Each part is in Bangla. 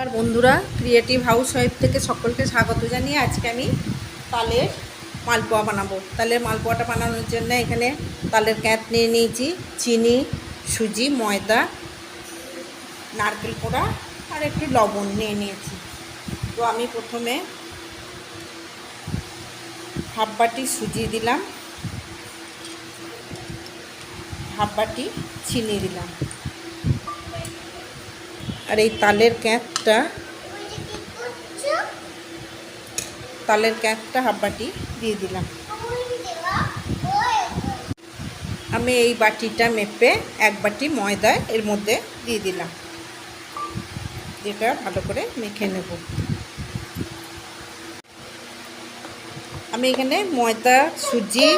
আর বন্ধুরা ক্রিয়েটিভ হাউস ওয়াইফ থেকে সকলকে স্বাগত জানিয়ে আজকে আমি তালের মালপোয়া বানাবো। তালের মালপোয়াটা বানানোর জন্য এখানে তালের ক্যাঁত নিয়ে নিয়েছি, চিনি, সুজি, ময়দা, নারকেল পোড়া আর একটু লবণ নিয়ে নিয়েছি। তো আমি প্রথমে হাফ বাটি সুজি দিলাম, হাফ বাটি চিনি দিলাম। আর এই তালের ক্যাঁতটা তালের ক্যাঁতটা হাফ বাটি দিয়ে দিলাম। আমি এই বাটিটা মেপে এক বাটি ময়দা এর মধ্যে দিয়ে দিলাম। যেটা ভালো করে মেখে নেব। আমি এখানে ময়দা, সুজি,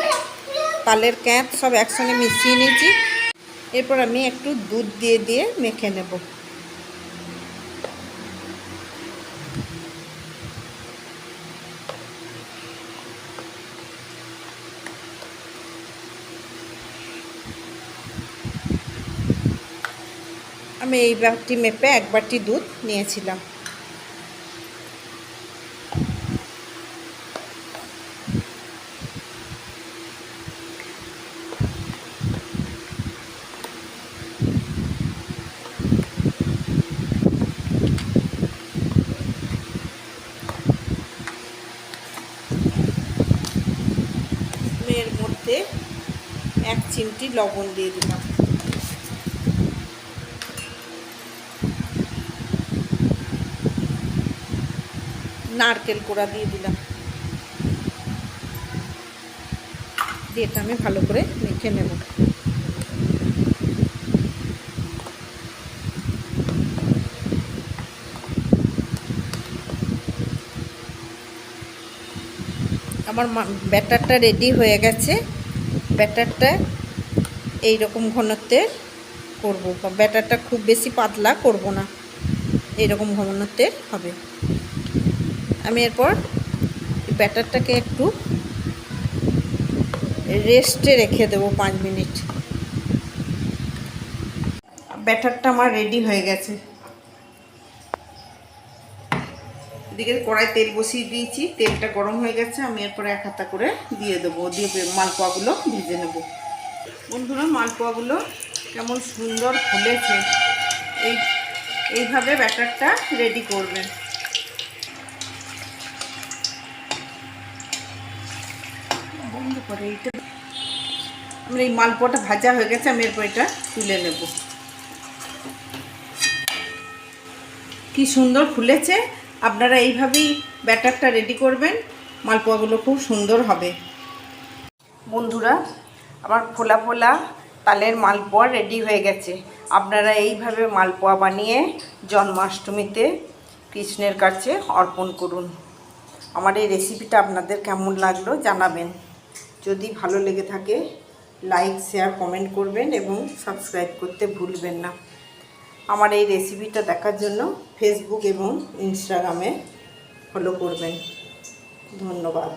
তালের ক্যাঁত সব একসঙ্গে মিশিয়ে নিয়েছি। এরপর আমি একটু দুধ দিয়ে দিয়ে মেখে নেব। আমি এই বাটি মেপে এক বাটি দুধ নিয়েছিলাম। এর মধ্যে এক চিমটি লবণ দিয়ে দিলাম। নারকেল কোড়া দিয়ে দিলাম। দিয়ে এটা আমি ভালো করে মেখে নেব। আমার ব্যাটারটা রেডি হয়ে গেছে। ব্যাটারটা এই রকম ঘনত্বের করব ব্যাটারটা খুব বেশি পাতলা করব না। এইরকম ঘনত্বের হবে। আমি এরপর ব্যাটারটাকে একটু রেস্টে রেখে দেবো পাঁচ মিনিট। ব্যাটারটা আমার রেডি হয়ে গেছে। এদিকে কড়াই তেল বসিয়ে দিয়েছি, তেলটা গরম হয়ে গেছে, আমি এরপরে এক হাতা করে দিয়ে দেবো, দিয়ে মালপোয়াগুলো ভেজে নেব। বন্ধুরা, মালপোয়াগুলো কেমন সুন্দর ফুলেছে। এই, এইভাবে ব্যাটারটা রেডি করবেন। করে এইটা। এই মালপোয়াটা ভাজা হয়ে গেছে, আমি এরপর এটা তুলে নেব। কি সুন্দর ফুলেছে। আপনারা এইভাবেই ব্যাটারটা রেডি করবেন, মালপোয়াগুলো খুব সুন্দর হবে। বন্ধুরা, আমার ফোলা ফোলা তালের মালপোয়া রেডি হয়ে গেছে। আপনারা এইভাবে মালপোয়া বানিয়ে জন্মাষ্টমীতে কৃষ্ণের কাছে অর্পণ করুন। আমার এই রেসিপিটা আপনাদের কেমন লাগল জানাবেন। যদি ভালো লেগে থাকে লাইক শেয়ার কমেন্ট করবেন এবং সাবস্ক্রাইব করতে ভুলবেন না। আমার এই রেসিপিটা দেখার জন্য ফেসবুক এবং ইনস্টাগ্রামে ফলো করবেন। ধন্যবাদ।